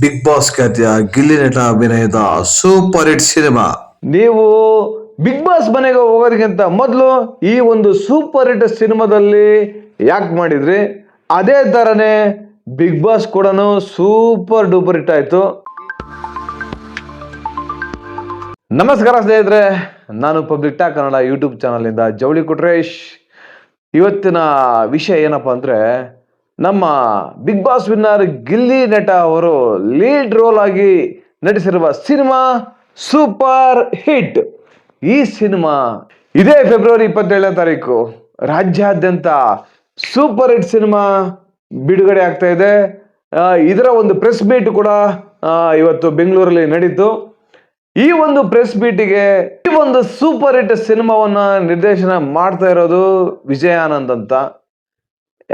Big boss ಖ್ಯಾತಿಯ ಗಿಲ್ಲಿ ನಟ ಅಭಿನಯದ super hit cinema. ನೀವು ಬಿಗ್ ಬಾಸ್ ಮನೆಗೆ ಹೋಗೋದಕ್ಕಿಂತ ಮೊದಲು ಈ ಒಂದು ಸೂಪರ್ ಹಿಟ್ ಸಿನಿಮಾದಲ್ಲಿ ಯಾಕೆ ಮಾಡಿದ್ರಿ? ಅದೇ ತರನೇ ಬಿಗ್ ಬಾಸ್ ಕೂಡ ಸೂಪರ್ ಡೂಪರ್ ಹಿಟ್ ಆಯಿತು. ನಮಸ್ಕಾರ ಸ್ನೇಹಿತರೆ, ನಾನು ಪಬ್ಲಿಕ್ ಟಾಕ್ ಕನ್ನಡ ಯೂಟ್ಯೂಬ್ ಚಾನಲಿಂದ ಜವಳಿ ಕುಟ್ರೇಶ್. ಇವತ್ತಿನ ವಿಷಯ ಏನಪ್ಪ ಅಂದರೆ ನಮ್ಮ big boss winner Gilli Nata ಅವರು ಲೀಡ್ ರೋಲ್ ಆಗಿ ನಟಿಸಿರುವ ಸಿನಿಮಾ ಸೂಪರ್ ಹಿಟ್ ಈ ಸಿನಿಮಾ ಇದೇ ಫೆಬ್ರವರಿ ಇಪ್ಪತ್ತೇಳನೇ ತಾರೀಕು. ರಾಜ್ಯಾದ್ಯಂತ ಸೂಪರ್ ಹಿಟ್ ಸಿನಿಮಾ ಬಿಡುಗಡೆ ಆಗ್ತಾ ಇದೆ. ಇದರ ಒಂದು ಪ್ರೆಸ್ ಮೀಟ್ ಕೂಡ ಇವತ್ತು ಬೆಂಗಳೂರಲ್ಲಿ ನಡೀತು. ಈ ಒಂದು ಪ್ರೆಸ್ ಮೀಟಿಗೆ ಈ ಒಂದು ಸೂಪರ್ ಹಿಟ್ ಸಿನಿಮಾವನ್ನ ನಿರ್ದೇಶನ ಮಾಡ್ತಾ ಇರೋದು ವಿಜಯಾನಂದ್ ಅಂತ.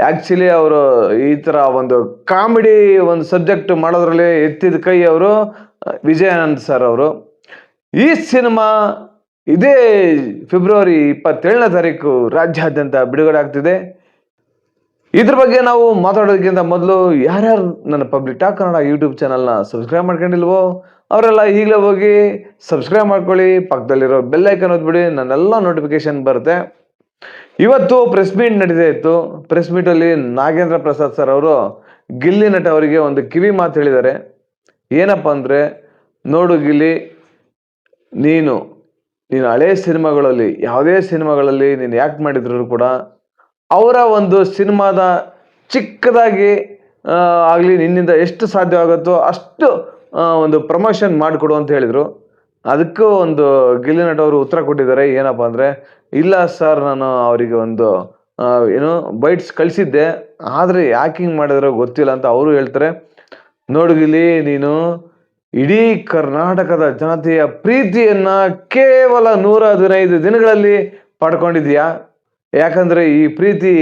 ಆಕ್ಚುಲಿ ಅವರು ಈ ತರ ಒಂದು ಕಾಮಿಡಿ ಒಂದು ಸಬ್ಜೆಕ್ಟ್ ಮಾಡೋದ್ರಲ್ಲಿ ಎತ್ತಿದ ಕೈ ಅವರು ವಿಜಯಾನಂದ್ ಸರ್ ಅವರು. ಈ ಸಿನಿಮಾ ಇದೇ ಫೆಬ್ರವರಿ ಇಪ್ಪತ್ತೇಳನೇ ತಾರೀಕು ರಾಜ್ಯಾದ್ಯಂತ ಬಿಡುಗಡೆ ಆಗ್ತಿದೆ. ಇದ್ರ ಬಗ್ಗೆ ನಾವು ಮಾತಾಡೋದಕ್ಕಿಂತ ಮೊದಲು ಯಾರ್ಯಾರು ನನ್ನ ಪಬ್ಲಿಕ್ ಟಾಕ್ ಕನ್ನಡ ಯೂಟ್ಯೂಬ್ ಚಾನಲ್ನ ಸಬ್ಸ್ಕ್ರೈಬ್ ಮಾಡ್ಕೊಂಡಿಲ್ವೋ, ಅವರೆಲ್ಲ ಈಗಲೇ ಹೋಗಿ ಸಬ್ಸ್ಕ್ರೈಬ್ ಮಾಡ್ಕೊಳ್ಳಿ. ಪಕ್ಕದಲ್ಲಿರೋ ಬೆಲ್ಲೈಕನ್ ಓದ್ಬಿಡಿ ನನ್ನೆಲ್ಲ ನೋಟಿಫಿಕೇಶನ್ ಬರುತ್ತೆ. ಇವತ್ತು ಪ್ರೆಸ್ ಮೀಟ್ ನಡೀತಾ ಇತ್ತು. ಪ್ರೆಸ್ ಮೀಟಲ್ಲಿ ನಾಗೇಂದ್ರ ಪ್ರಸಾದ್ ಸರ್ ಅವರು ಗಿಲ್ಲಿ ನಟ ಅವರಿಗೆ ಒಂದು ಕಿವಿ ಮಾತು ಹೇಳಿದ್ದಾರೆ. ಏನಪ್ಪ ಅಂದರೆ, ನೋಡು ಗಿಲ್ಲಿ, ನೀನು ನೀನು ಹಳೆ ಸಿನಿಮಾಗಳಲ್ಲಿ, ಯಾವುದೇ ಸಿನಿಮಾಗಳಲ್ಲಿ ನೀನು ಯಾಕೆ ಮಾಡಿದ್ರು ಕೂಡ ಅವರ ಒಂದು ಸಿನಿಮಾದ ಚಿಕ್ಕದಾಗಿ ಆಗಲಿ ನಿನ್ನಿಂದ ಎಷ್ಟು ಸಾಧ್ಯವಾಗುತ್ತೋ ಅಷ್ಟು ಒಂದು ಪ್ರಮೋಷನ್ ಮಾಡಿಕೊಡು ಅಂತ ಹೇಳಿದರು. ಅದಕ್ಕೂ ಒಂದು ಗಿಲ್ಲಿ ಅವರು ಉತ್ತರ ಕೊಟ್ಟಿದ್ದಾರೆ. ಏನಪ್ಪ ಅಂದರೆ, ಇಲ್ಲ ಸರ್, ನಾನು ಅವರಿಗೆ ಒಂದು ಏನು, ಬೈಟ್ಸ್ ಕಳಿಸಿದ್ದೆ. ಆದರೆ ಯಾಕೆ ಹಿಂಗೆ ಮಾಡಿದ್ರೋ ಗೊತ್ತಿಲ್ಲ ಅಂತ ಅವರು ಹೇಳ್ತಾರೆ. ನೋಡು ಗಿಲಿ ನೀನು ಇಡೀ ಕರ್ನಾಟಕದ ಜನತೆಯ ಪ್ರೀತಿಯನ್ನ ಕೇವಲ ನೂರ ಹದಿನೈದು ದಿನಗಳಲ್ಲಿ ಪಡ್ಕೊಂಡಿದ್ಯಾ ಯಾಕಂದ್ರೆ ಈ ಪ್ರೀತಿ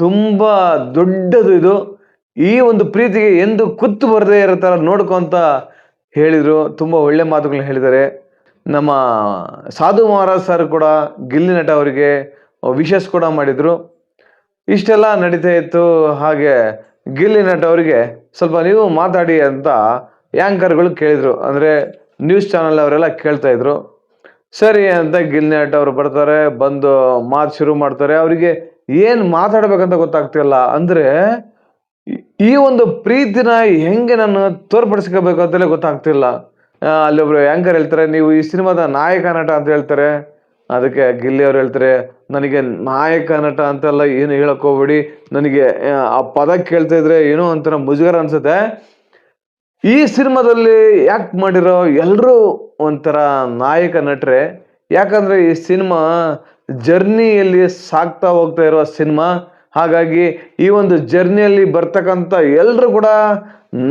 ತುಂಬಾ ದೊಡ್ಡದು ಇದು. ಈ ಒಂದು ಪ್ರೀತಿಗೆ ಎಂದು ಕುತ್ತು ಬರದೇ ಇರೋ ಥರ ನೋಡ್ಕೊಂತ ಹೇಳಿದ್ರು, ತುಂಬ ಒಳ್ಳೆ ಮಾತುಗಳನ್ನ ಹೇಳಿದ್ದಾರೆ. ನಮ್ಮ ಸಾಧು ಮಹಾರಾಜ್ ಸರ್ ಕೂಡ ಗಿಲ್ಲಿ ನಟ ಅವರಿಗೆ ವಿಶಸ್ ಕೂಡ ಮಾಡಿದರು. ಇಷ್ಟೆಲ್ಲ ನಡೀತಾ ಇತ್ತು. ಹಾಗೆ ಗಿಲ್ಲಿ ನಟ ಅವರಿಗೆ ಸ್ವಲ್ಪ ನೀವು ಮಾತಾಡಿ ಅಂತ ಯಾಂಕರ್ಗಳು ಕೇಳಿದರು. ಅಂದರೆ ನ್ಯೂಸ್ ಚಾನಲ್ ಅವರೆಲ್ಲ ಕೇಳ್ತಾ ಇದ್ರು. ಸರಿ ಅಂತ ಗಿಲ್ಲಿ ನಟ ಅವರು ಬರ್ತಾರೆ, ಬಂದು ಮಾತು ಶುರು ಮಾಡ್ತಾರೆ. ಅವರಿಗೆ ಏನು ಮಾತಾಡಬೇಕಂತ ಗೊತ್ತಾಗ್ತಿಲ್ಲ. ಅಂದರೆ ಈ- ಒಂದು ಪ್ರೀತಿನ ಹೆಂಗೆ ನಾನು ತೋರ್ಪಡಿಸ್ಕೋಬೇಕು ಅಂತಲೇ ಗೊತ್ತಾಗ್ತಿಲ್ಲ. ಅಲ್ಲೊಬ್ರು ಆಂಕರ್ ಹೇಳ್ತಾರೆ ನೀವು ಈ ಸಿನಿಮಾದ ನಾಯಕ ನಟ ಅಂತ ಹೇಳ್ತಾರೆ. ಅದಕ್ಕೆ ಗಿಲ್ಲಿ ಅವ್ರು ಹೇಳ್ತಾರೆ ನನಗೆ ನಾಯಕ ನಟ ಅಂತೆಲ್ಲ ಏನು ಹೇಳಕ್ ಹೋಗ್ಬೇಡಿ. ನನಗೆ ಆ, ಪದ ಕೇಳ್ತಾ ಇದ್ರೆ ಏನೋ ಒಂಥರ ಮುಜುಗರ ಅನ್ಸುತ್ತೆ. ಈ ಸಿನಿಮಾದಲ್ಲಿ ಯಾಕೆ ಮಾಡಿರೋ ಎಲ್ಲರೂ ಒಂಥರ ನಾಯಕ ನಟರೆ. ಯಾಕಂದ್ರೆ ಈ ಸಿನಿಮಾ ಜರ್ನಿಯಲ್ಲಿ ಸಾಗ್ತಾ ಹೋಗ್ತಾ ಇರೋ ಸಿನಿಮಾ. ಹಾಗಾಗಿ ಈ ಒಂದು ಜರ್ನಿಯಲ್ಲಿ ಬರ್ತಕ್ಕಂಥ ಎಲ್ಲರೂ ಕೂಡ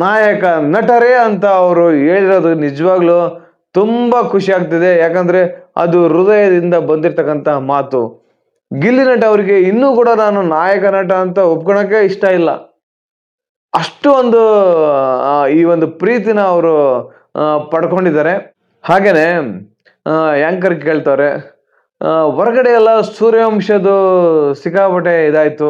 ನಾಯಕ, ನಟರೇ ಅಂತ ಅವರು ಹೇಳಿರೋದು ನಿಜವಾಗ್ಲೂ ತುಂಬ ಖುಷಿ ಆಗ್ತಿದೆ. ಯಾಕಂದ್ರೆ ಅದು ಹೃದಯದಿಂದ ಬಂದಿರತಕ್ಕಂಥ ಮಾತು. ಗಿಲ್ಲಿ ನಟ ಅವರಿಗೆ ಇನ್ನೂ ಕೂಡ ನಾನು ನಾಯಕ, ನಟ ಅಂತ ಒಪ್ಕೊಳಕ್ಕೆ ಇಷ್ಟ ಇಲ್ಲ. ಅಷ್ಟು ಒಂದು ಈ ಒಂದು ಪ್ರೀತಿನ ಅವರು ಪಡ್ಕೊಂಡಿದ್ದಾರೆ. ಹಾಗೇನೆ ಆ್ಯಂಕರ್ ಕೇಳ್ತಾರೆ ಹೊರಗಡೆ ಎಲ್ಲ ಸೂರ್ಯವಂಶದ್ದು ಸಿಕ್ಕಾಪಟ್ಟೆ ಇದಾಯ್ತು.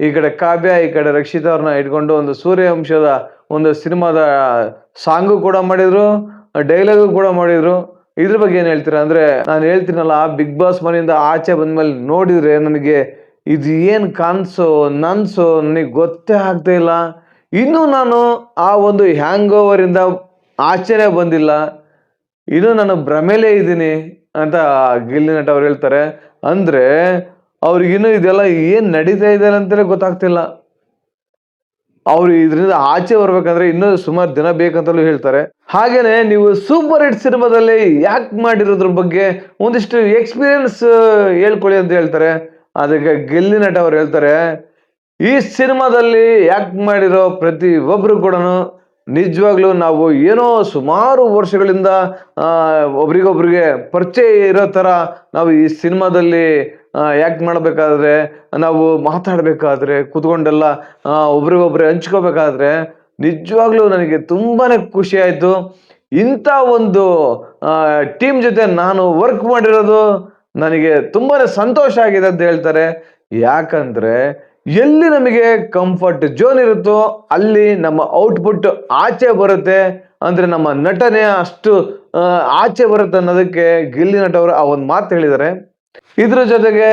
ಈ ಕಡೆ ಕಾವ್ಯ, ಈ ಕಡೆ ರಕ್ಷಿತಾ ಅವ್ರನ್ನ ಇಟ್ಕೊಂಡು ಒಂದು ಸೂರ್ಯವಂಶದ ಒಂದು ಸಿನಿಮಾದ ಸಾಂಗು ಕೂಡ ಮಾಡಿದ್ರು ಡೈಲಾಗು ಕೂಡ ಮಾಡಿದ್ರು. ಇದ್ರ ಬಗ್ಗೆ ಏನ್ ಹೇಳ್ತೀರಾ ಅಂದ್ರೆ, ನಾನು ಹೇಳ್ತೀನಲ್ಲ ಬಿಗ್ ಬಾಸ್ ಮನೆಯಿಂದ ಆಚೆ ಬಂದ್ಮೇಲೆ ನೋಡಿದ್ರೆ ನನಗೆ ಇದು ಏನ್ ಕಾನ್ಸು ನನ್ಸು ನನಗೆ ಗೊತ್ತೇ ಆಗ್ತಾ ಇಲ್ಲ. ಇನ್ನೂ ನಾನು ಆ ಒಂದು ಹ್ಯಾಂಗ್ ಓವರ್ ಇಂದ ಆಚೆನೆ ಬಂದಿಲ್ಲ. ಇನ್ನು ನಾನು ಭ್ರಮೆಲೇ ಇದ್ದೀನಿ. ಅಂತ ಗಿಲ್ಲಿ ನಟ ಅವ್ರು ಹೇಳ್ತಾರೆ. ಅಂದ್ರೆ ಅವ್ರಿಗಿನ್ನೂ ಇದೆಲ್ಲ ಏನ್ ನಡೀತಾ ಇದೆ ಅಂತಲೇ ಗೊತ್ತಾಗ್ತಿಲ್ಲ. ಅವ್ರು ಇದರಿಂದ ಆಚೆ ಬರ್ಬೇಕಂದ್ರೆ ಇನ್ನೂ ಸುಮಾರು ದಿನ ಬೇಕಂತಲೂ ಹೇಳ್ತಾರೆ. ಹಾಗೇನೆ ನೀವು ಸೂಪರ್ ಹಿಟ್ ಸಿನಿಮಾದಲ್ಲಿ ಯಾಕ್ ಮಾಡಿರೋದ್ರ ಬಗ್ಗೆ ಒಂದಿಷ್ಟು ಎಕ್ಸ್ಪೀರಿಯನ್ಸ್ ಹೇಳ್ಕೊಳ್ಳಿ ಅಂತ ಹೇಳ್ತಾರೆ. ಅದಕ್ಕೆ ಗೆಲ್ಲಿ ನಟ ಅವ್ರು ಹೇಳ್ತಾರೆ, ಈ ಸಿನಿಮಾದಲ್ಲಿ ಯಾಕೆ ಮಾಡಿರೋ ಪ್ರತಿ ಒಬ್ರು ಕೂಡ ನಿಜವಾಗ್ಲೂ ನಾವು ಏನೋ ಸುಮಾರು ವರ್ಷಗಳಿಂದ ಒಬ್ರಿಗೊಬ್ರಿಗೆ ಪರಿಚಯ ಇರೋ ಥರ ನಾವು ಈ ಸಿನಿಮಾದಲ್ಲಿ ಆ್ಯಕ್ಟ್ ಮಾಡಬೇಕಾದ್ರೆ, ನಾವು ಮಾತಾಡಬೇಕಾದ್ರೆ, ಕೂತ್ಕೊಂಡೆಲ್ಲ ಒಬ್ರಿಗೊಬ್ರಿಗೆ ಒಬ್ರಿಗೊಬ್ರೆ ಹಂಚ್ಕೋಬೇಕಾದ್ರೆ ನಿಜವಾಗ್ಲೂ ನನಗೆ ತುಂಬಾ ಖುಷಿ ಆಯಿತು. ಇಂಥ ಒಂದು ಟೀಮ್ ಜೊತೆ ನಾನು ವರ್ಕ್ ಮಾಡಿರೋದು ನನಗೆ ತುಂಬಾ ಸಂತೋಷ ಆಗಿದೆ ಅಂತ ಹೇಳ್ತಾರೆ. ಯಾಕಂದ್ರೆ ಎಲ್ಲಿ ನಮಗೆ ಕಂಫರ್ಟ್ ಜೋನ್ ಇರುತ್ತೋ ಅಲ್ಲಿ ನಮ್ಮ ಔಟ್ಪುಟ್ ಆಚೆ ಬರುತ್ತೆ. ಅಂದ್ರೆ ನಮ್ಮ ನಟನೆ ಅಷ್ಟು ಆಚೆ ಬರುತ್ತೆ ಅನ್ನೋದಕ್ಕೆ ಗಿಲ್ಲಿ ನಟ ಅವರು ಆ ಒಂದು ಮಾತು ಹೇಳಿದ್ದಾರೆ. ಇದ್ರ ಜೊತೆಗೆ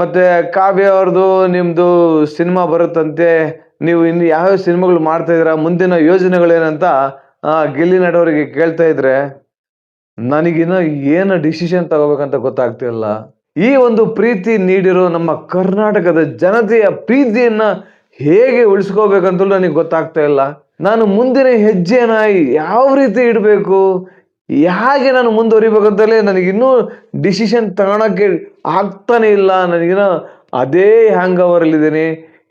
ಮತ್ತೆ ಕಾವ್ಯ ಅವ್ರದ್ದು ನಿಮ್ಮದು ಸಿನಿಮಾ ಬರುತ್ತಂತೆ. ನೀವು ಇನ್ನು ಯಾವ್ಯಾವ ಸಿನಿಮಾಗಳು ಮಾಡ್ತಾ ಇದ್ದೀರಾ? ಮುಂದಿನ ಯೋಜನೆಗಳೇನಂತ ಗಿಲ್ಲಿ ನಟ ಅವರಿಗೆ ಕೇಳ್ತಾ ಇದ್ರೆ, ನನಗಿನ್ನ ಏನು ಡಿಸಿಷನ್ ತಗೋಬೇಕಂತ ಗೊತ್ತಾಗ್ತಿಲ್ಲ. ಈ ಒಂದು ಪ್ರೀತಿ ನೀಡಿರೋ ನಮ್ಮ ಕರ್ನಾಟಕದ ಜನತೆಯ ಪ್ರೀತಿಯನ್ನ ಹೇಗೆ ಉಳಿಸ್ಕೋಬೇಕಂತಲೂ ನನಗೆ ಗೊತ್ತಾಗ್ತಾ ಇಲ್ಲ. ನಾನು ಮುಂದಿನ ಹೆಜ್ಜೆನ ಯಾವ ರೀತಿ ಇಡಬೇಕು, ಹೇಗೆ ನಾನು ಮುಂದುವರಿಬೇಕಂತಲೇ ನನಗಿನ್ನೂ ಡಿಸಿಷನ್ ತಗೊಳಕ್ಕೆ ಆಗ್ತಾನೆ ಇಲ್ಲ. ನನಗಿನ ಅದೇ ಹ್ಯಾಂಗ್ ಅವರಲ್ಲಿದ್ದೀನಿ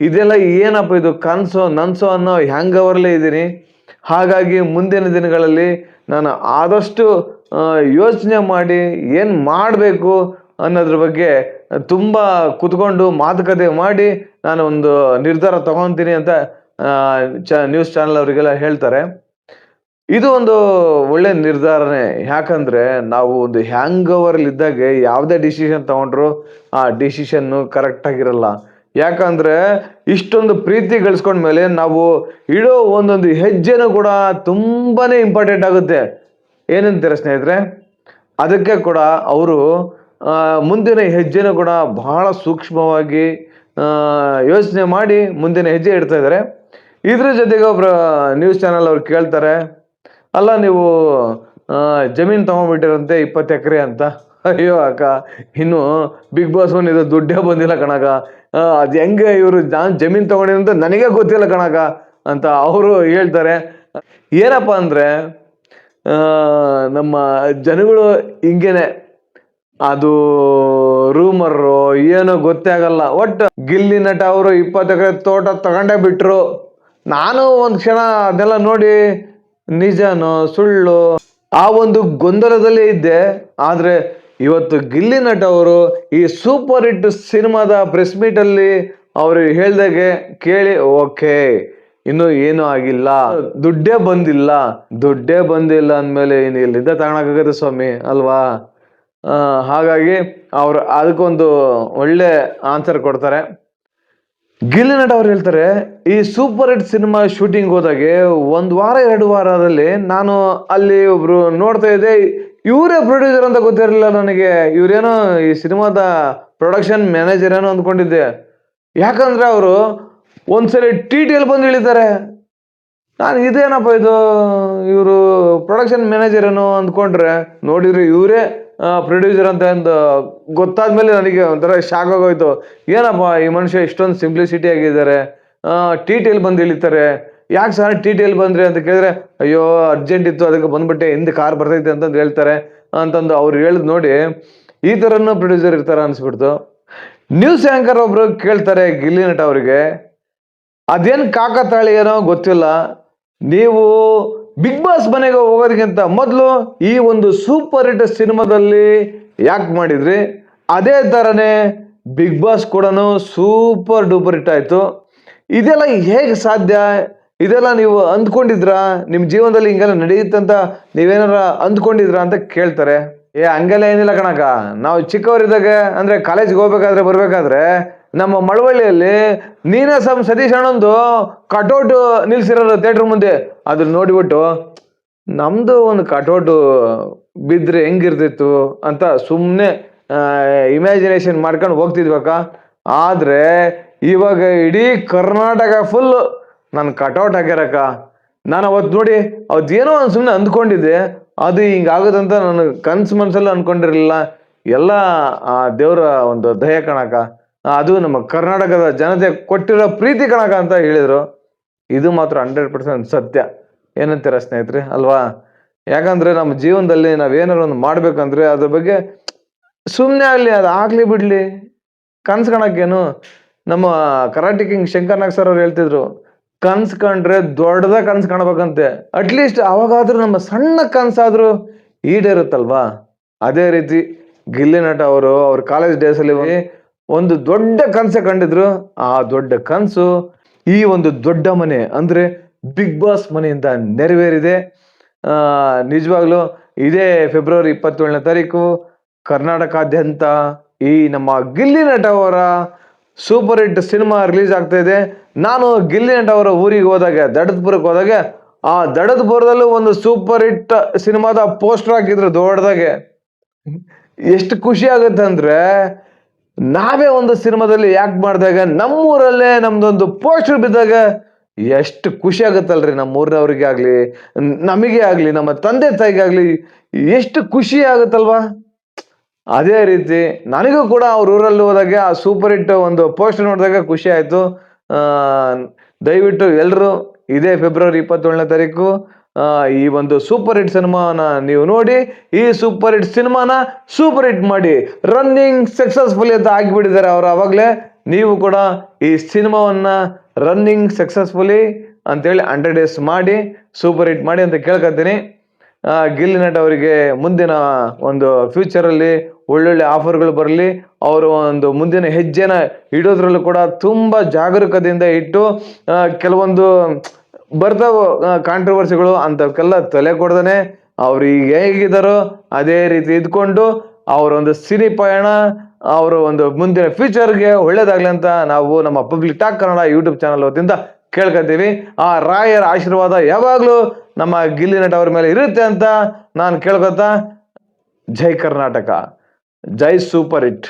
ಇದೆಲ್ಲ ಏನಪ್ಪ ಇದು ಕನಸು ನನ್ಸೋ ಅನ್ನೋ ಹ್ಯಾಂಗ್ ಅವರಲ್ಲೇ ಇದ್ದೀನಿ. ಹಾಗಾಗಿ ಮುಂದಿನ ದಿನಗಳಲ್ಲಿ ನಾನು ಆದಷ್ಟು ಯೋಚನೆ ಮಾಡಿ ಏನು ಮಾಡಬೇಕು ಅನ್ನೋದ್ರ ಬಗ್ಗೆ ತುಂಬ ಕುತ್ಕೊಂಡು ಮಾತುಕತೆ ಮಾಡಿ ನಾನು ಒಂದು ನಿರ್ಧಾರ ತಗೊತೀನಿ ಅಂತ ಚ ನ್ಯೂಸ್ ಚಾನಲ್ ಅವರಿಗೆಲ್ಲ ಹೇಳ್ತಾರೆ. ಇದು ಒಂದು ಒಳ್ಳೆ ನಿರ್ಧಾರನೇ. ಯಾಕಂದ್ರೆ ನಾವು ಒಂದು ಹ್ಯಾಂಗ್ ಓವರಲ್ಲಿ ಇದ್ದಾಗ ಯಾವುದೇ ಡಿಸಿಷನ್ ತಗೊಂಡ್ರು ಆ ಡಿಸಿಷನ್ನು ಕರೆಕ್ಟ್ ಆಗಿರಲ್ಲ. ಯಾಕಂದ್ರೆ ಇಷ್ಟೊಂದು ಪ್ರೀತಿ ಗಳಿಸ್ಕೊಂಡ್ಮೇಲೆ ನಾವು ಇಡೋ ಒಂದೊಂದು ಹೆಜ್ಜೆನೂ ಕೂಡ ತುಂಬಾನೇ ಇಂಪಾರ್ಟೆಂಟ್ ಆಗುತ್ತೆ. ಏನಂತೀರ ಸ್ನೇಹಿತರೆ? ಅದಕ್ಕೆ ಕೂಡ ಅವರು ಮುಂದಿನ ಹೆಜ್ಜೆನೂ ಕೂಡ ಬಹಳ ಸೂಕ್ಷ್ಮವಾಗಿ ಯೋಚನೆ ಮಾಡಿ ಮುಂದಿನ ಹೆಜ್ಜೆ ಇಡ್ತಾ ಇದ್ದಾರೆ. ಇದ್ರ ಜೊತೆಗೆ ಒಬ್ರು ನ್ಯೂಸ್ ಚಾನಲ್ ಅವ್ರು ಕೇಳ್ತಾರೆ, ಅಲ್ಲ ನೀವು ಜಮೀನು ತಗೊಂಡ್ಬಿಟ್ಟಿರಂತೆ ಇಪ್ಪತ್ತು ಎಕರೆ ಅಂತ. ಅಯ್ಯೋ ಅಕ್ಕ, ಇನ್ನು ಬಿಗ್ ಬಾಸ್ ಇದು ದುಡ್ಡೇ ಬಂದಿಲ್ಲ ಕಣಕ ಅದು ಹೆಂಗೆ ಇವರು ನಾನು ಜಮೀನ್ ನನಗೆ ಗೊತ್ತಿಲ್ಲ ಕಣಕ ಅಂತ ಅವರು ಹೇಳ್ತಾರೆ. ಏನಪ್ಪ ಅಂದ್ರೆ ನಮ್ಮ ಜನಗಳು ಹಿಂಗೇನೆ ಅದು ರೂಮರ್ ಏನೋ ಗೊತ್ತೇ ಆಗಲ್ಲ. ಒಟ್ಟು ಗಿಲ್ಲಿ ನಟ ಅವರು ಇಪ್ಪತ್ತು ಎಕರೆ ತೋಟ ತಗೊಂಡೇ ಬಿಟ್ರು. ನಾನು ಒಂದು ಕ್ಷಣ ಅದೆಲ್ಲ ನೋಡಿ ನಿಜನೋ ಸುಳ್ಳು ಆ ಒಂದು ಗೊಂದಲದಲ್ಲೇ ಇದ್ದೆ. ಆದ್ರೆ ಇವತ್ತು ಗಿಲ್ಲಿ ನಟ ಅವರು ಈ ಸೂಪರ್ ಹಿಟ್ ಸಿನಿಮಾದ ಪ್ರೆಸ್ ಮೀಟ್ ಅಲ್ಲಿ ಅವರು ಹೇಳ್ದಾಗೆ ಕೇಳಿ, ಓಕೆ, ಇನ್ನು ಏನೂ ಆಗಿಲ್ಲ. ದುಡ್ಡೇ ಬಂದಿಲ್ಲ. ದುಡ್ಡೇ ಬಂದಿಲ್ಲ ಅಂದ್ಮೇಲೆ ಇನ್ನು ಇಲ್ಲಿಂದ ತಗೊಳಕಾಗತ್ತೆ ಸ್ವಾಮಿ? ಅಲ್ವಾ? ಹಾಗಾಗಿ ಅವ್ರು ಅದಕ್ಕೊಂದು ಒಳ್ಳೆ ಆನ್ಸರ್ ಕೊಡ್ತಾರೆ. ಗಿಲ್ಲಿ ಅವ್ರು ಹೇಳ್ತಾರೆ, ಈ ಸೂಪರ್ ಹಿಟ್ ಸಿನಿಮಾ ಶೂಟಿಂಗ್ ಹೋದಾಗೆ ಒಂದ್ ವಾರ, ಎರಡು ವಾರದಲ್ಲಿ ನಾನು ಅಲ್ಲಿ ಒಬ್ರು ನೋಡ್ತಾ ಇದ್ದೆ. ಇವರೇ ಪ್ರೊಡ್ಯೂಸರ್ ಅಂತ ಗೊತ್ತಿರಲಿಲ್ಲ ನನಗೆ. ಇವರೇನೋ ಈ ಸಿನಿಮಾದ ಪ್ರೊಡಕ್ಷನ್ ಮ್ಯಾನೇಜರ್ ಏನೋ ಅಂದ್ಕೊಂಡಿದ್ದೆ. ಯಾಕಂದ್ರೆ ಅವರು ಒಂದ್ಸರಿ ಟಿ ಟಿಯಲ್ಲಿ ಬಂದು ಇಳಿತಾರೆ. ನಾನು ಇದೇನಪ್ಪ ಇದು, ಇವರು ಪ್ರೊಡಕ್ಷನ್ ಮ್ಯಾನೇಜರ್ ಏನೋ ಅಂದ್ಕೊಂಡ್ರೆ, ನೋಡಿದ್ರೆ ಇವರೇ ಪ್ರೊಡ್ಯೂಸರ್ ಅಂತ ಒಂದು ಗೊತ್ತಾದ್ಮೇಲೆ ನನಗೆ ಒಂಥರ ಶಾಕ್ ಆಗೋಯ್ತು. ಏನಪ್ಪ ಈ ಮನುಷ್ಯ ಇಷ್ಟೊಂದು ಸಿಂಪ್ಲಿಸಿಟಿ ಆಗಿದ್ದಾರೆ ಟಿ ಟಿಯಲ್ಲಿ ಬಂದು ಇಳಿತಾರೆ, ಯಾಕೆ ಸರ್ ಟಿ ಟಿಯಲ್ಲಿ ಬಂದ್ರಿ ಅಂತ ಕೇಳಿದ್ರೆ, ಅಯ್ಯೋ ಅರ್ಜೆಂಟ್ ಇತ್ತು, ಅದಕ್ಕೆ ಬಂದ್ಬಿಟ್ಟೆ, ಹಿಂದೆ ಕಾರ್ ಬರ್ತೈತೆ ಅಂತಂದು ಹೇಳ್ತಾರೆ ಅಂತಂದು ಅವ್ರು ಹೇಳಿದ್ ನೋಡಿ, ಈ ಥರನೂ ಪ್ರೊಡ್ಯೂಸರ್ ಇರ್ತಾರ ಅನಿಸ್ಬಿಡ್ತು. ನ್ಯೂಸ್ ಆ್ಯಂಕರ್ ಒಬ್ರು ಕೇಳ್ತಾರೆ ಗಿಲ್ಲಿ ನಟ ಅವರಿಗೆ, ಅದೇನು ಕಾಕತಾಳಿ ಏನೋ ಗೊತ್ತಿಲ್ಲ ನೀವು ಬಿಗ್ ಬಾಸ್ ಮನೆಗೆ ಹೋಗೋದಕ್ಕಿಂತ ಮೊದಲು ಈ ಒಂದು ಸೂಪರ್ ಹಿಟ್ ಸಿನಿಮಾದಲ್ಲಿ ಯಾಕೆ ಮಾಡಿದ್ರಿ? ಅದೇ ಥರನೇ ಬಿಗ್ ಬಾಸ್ ಕೂಡ ಸೂಪರ್ ಡೂಪರ್ ಹಿಟ್ ಆಯಿತು. ಇದೆಲ್ಲ ಹೇಗೆ ಸಾಧ್ಯ? ಇದೆಲ್ಲ ನೀವು ಅಂದ್ಕೊಂಡಿದ್ರಾ? ನಿಮ್ಮ ಜೀವನದಲ್ಲಿ ಹಿಂಗೆಲ್ಲ ನಡೆಯುತ್ತಂತ ನೀವೇನಾರ ಅಂದ್ಕೊಂಡಿದ್ರಾ ಅಂತ ಕೇಳ್ತಾರೆ. ಏ, ಹಂಗೆಲ್ಲ ಏನಿಲ್ಲ ಕಣಕ ನಾವು ಚಿಕ್ಕವರಿದ್ದಾಗ, ಅಂದರೆ ಕಾಲೇಜ್ಗೆ ಹೋಗ್ಬೇಕಾದ್ರೆ, ಬರ್ಬೇಕಾದ್ರೆ ನಮ್ಮ ಮಳವಳ್ಳಿಯಲ್ಲಿ ನೀನಾಸಂ ಸತೀಶ್ ಅಣ್ಣಂದು ಕಟೌಟ್ ನಿಲ್ಸಿರೋರು ಥಿಯೇಟರ್ ಮುಂದೆ. ಅದನ್ನ ನೋಡಿಬಿಟ್ಟು, ನಮ್ದು ಒಂದು ಕಟೌಟು ಬಿದ್ರೆ ಹೆಂಗಿರ್ತಿತ್ತು ಅಂತ ಸುಮ್ಮನೆ ಇಮ್ಯಾಜಿನೇಷನ್ ಮಾಡ್ಕೊಂಡು ಹೋಗ್ತಿದ್ವಕ್ಕ ಆದರೆ ಇವಾಗ ಇಡೀ ಕರ್ನಾಟಕ ಫುಲ್ ನಾನು ಕಟೌಟ್ ಹಾಕ್ಯಾರಕ್ಕ ನಾನು ಅವತ್ತು ನೋಡಿ ಅವತ್ತೇನೋ ಒಂದು ಸುಮ್ಮನೆ ಅಂದ್ಕೊಂಡಿದ್ದೆ. ಅದು ಹಿಂಗಾಗುತ್ತಂತ ನಾನು ಕನ್ಸು ಮನ್ಸಲ್ಲಿ ಅಂದ್ಕೊಂಡಿರಲಿಲ್ಲ ಎಲ್ಲ ಆ ದೇವರ ಒಂದು ದಯ ಕಣಕ ಅದು ನಮ್ಮ ಕರ್ನಾಟಕದ ಜನತೆ ಕೊಟ್ಟಿರೋ ಪ್ರೀತಿ ಕಣಕ ಅಂತ ಹೇಳಿದರು. ಇದು ಮಾತ್ರ ಹಂಡ್ರೆಡ್ ಪರ್ಸೆಂಟ್ ಸತ್ಯ. ಏನಂತೀರ ಸ್ನೇಹಿತರೆ? ಅಲ್ವಾ? ಯಾಕಂದ್ರೆ ನಮ್ಮ ಜೀವನದಲ್ಲಿ ನಾವೇನಾರು ಒಂದು ಮಾಡಬೇಕಂದ್ರೆ ಅದ್ರ ಬಗ್ಗೆ ಸುಮ್ಮನೆ ಆಗಲಿ, ಅದು ಆಗಲಿ ಬಿಡಲಿ. ಕನ್ಸ್ ಕಾಣಕ್ಕೇನು, ನಮ್ಮ karate king Shankar Nag sir ಅವ್ರು ಹೇಳ್ತಿದ್ರು, ಕನ್ಸ್ ಕಂಡ್ರೆ ದೊಡ್ಡದ ಕನ್ಸ್ ಕಾಣ್ಬೇಕಂತೆ. ಅಟ್ಲೀಸ್ಟ್ ಅವಾಗಾದ್ರೂ ನಮ್ಮ ಸಣ್ಣ ಕನ್ಸಾದ್ರೂ ಈಡೇರುತ್ತಲ್ವಾ? ಅದೇ ರೀತಿ ಗಿಲ್ಲಿ ನಟ ಅವರು, ಅವ್ರ ಕಾಲೇಜ್ ಡೇಸಲ್ಲಿ ಒಂದು ದೊಡ್ಡ ಕನಸು ಕಂಡಿದ್ರು ಆ ದೊಡ್ಡ ಕನಸು ಈ ಒಂದು ದೊಡ್ಡ ಮನೆ ಅಂದ್ರೆ ಬಿಗ್ ಬಾಸ್ ಮನೆಯಿಂದ ನೆರವೇರಿದೆ. ನಿಜವಾಗ್ಲೂ ಇದೇ ಫೆಬ್ರವರಿ ಇಪ್ಪತ್ತೇಳನೇ ತಾರೀಕು ಕರ್ನಾಟಕಾದ್ಯಂತ ಈ ನಮ್ಮ ಗಿಲ್ಲಿ ನಟ ಅವರ ಸೂಪರ್ ಹಿಟ್ ಸಿನಿಮಾ ರಿಲೀಸ್ ಆಗ್ತಾ ಇದೆ. ನಾನು ಗಿಲ್ಲಿ ನಟ ಅವರ ಊರಿಗೆ ಹೋದಾಗ ದಡದ್ಪುರಕ್ಕೆ ಹೋದಾಗ ಆ ದಡದ್ಪುರದಲ್ಲೂ ಒಂದು ಸೂಪರ್ ಹಿಟ್ ಸಿನಿಮಾದ ಪೋಸ್ಟರ್ ಹಾಕಿದ್ರು ದೊಡ್ಡದಾಗೆ. ಎಷ್ಟು ಖುಷಿ ಆಗುತ್ತೆ ಅಂದ್ರೆ ನಾವೇ ಒಂದು ಸಿನಿಮಾದಲ್ಲಿ ಯಾಕೆ ಮಾಡಿದಾಗ ನಮ್ಮೂರಲ್ಲೇ ನಮ್ದೊಂದು ಪೋಸ್ಟರ್ ಬಿದ್ದಾಗ ಎಷ್ಟು ಖುಷಿ ಆಗುತ್ತಲ್ರಿ ನಮ್ಮ ಊರಿನವ್ರಿಗೆ ಆಗ್ಲಿ, ನಮಗೆ ಆಗ್ಲಿ, ನಮ್ಮ ತಂದೆ ತಾಯಿಗೆ ಆಗ್ಲಿ ಎಷ್ಟು ಖುಷಿ ಆಗುತ್ತಲ್ವಾ? ಅದೇ ರೀತಿ ನನಗೂ ಕೂಡ ಅವ್ರ ಊರಲ್ಲಿ ಹೋದಾಗ ಆ ಸೂಪರ್ ಹಿಟ್ ಒಂದು ಪೋಸ್ಟರ್ ನೋಡಿದಾಗ ಖುಷಿ ಆಯ್ತು. ದಯವಿಟ್ಟು ಎಲ್ಲರೂ ಇದೇ ಫೆಬ್ರವರಿ ಇಪ್ಪತ್ತೇಳನೇ ತಾರೀಕು ಈ ಒಂದು ಸೂಪರ್ ಹಿಟ್ ಸಿನಿಮಾನ ನೀವು ನೋಡಿ, ಈ ಸೂಪರ್ ಹಿಟ್ ಸಿನಿಮಾನ ಸೂಪರ್ ಹಿಟ್ ಮಾಡಿ ರನ್ನಿಂಗ್ ಸಕ್ಸಸ್ಫುಲಿ ಅಂತ ಆಗಿಬಿಟ್ಟಿದ್ದಾರೆ ಅವರು ಆವಾಗಲೇ ನೀವು ಕೂಡ ಈ ಸಿನಿಮಾವನ್ನ ರನ್ನಿಂಗ್ ಸಕ್ಸಸ್ಫುಲಿ ಅಂತೇಳಿ ಹಂಡ್ರೆಡ್ ಡೇಸ್ ಮಾಡಿ ಸೂಪರ್ ಹಿಟ್ ಮಾಡಿ ಅಂತ ಕೇಳ್ಕೊತೀನಿ. ಗಿಲ್ಲಿ ನಟ್ ಅವರಿಗೆ ಮುಂದಿನ ಒಂದು ಫ್ಯೂಚರಲ್ಲಿ ಒಳ್ಳೊಳ್ಳೆ ಆಫರ್ಗಳು ಬರಲಿ. ಅವರು ಒಂದು ಮುಂದಿನ ಹೆಜ್ಜೆನ ಇಡೋದ್ರಲ್ಲೂ ಕೂಡ ತುಂಬ ಜಾಗರೂಕದಿಂದ ಇಟ್ಟು ಕೆಲವೊಂದು ಬರ್ತಾವ ಕಾಂಟ್ರವರ್ಸಿಗಳು ಅಂತವಕ್ಕೆಲ್ಲ ತಲೆ ಕೊಡ್ದಾನೆ. ಅವ್ರು ಈಗ ಹೇಗಿದ್ದಾರೋ ಅದೇ ರೀತಿ ಇದ್ಕೊಂಡು ಅವ್ರ ಒಂದು ಸಿನಿ ಪಯಣ, ಅವರು ಒಂದು ಮುಂದಿನ ಫ್ಯೂಚರ್ಗೆ ಒಳ್ಳೇದಾಗ್ಲಿ ಅಂತ ನಾವು ನಮ್ಮ public talk Kannada YouTube channel ವತಿಯಿಂದ ಕೇಳ್ಕೊತೀವಿ. ಆ ರಾಯರ ಆಶೀರ್ವಾದ ಯಾವಾಗಲೂ ನಮ್ಮ ಗಿಲ್ಲಿ ನಟ ಅವ್ರ ಮೇಲೆ ಇರುತ್ತೆ ಅಂತ ನಾನು ಕೇಳ್ಕೊತ, ಜೈ ಕರ್ನಾಟಕ, ಜೈ ಸೂಪರ್ ಹಿಟ್.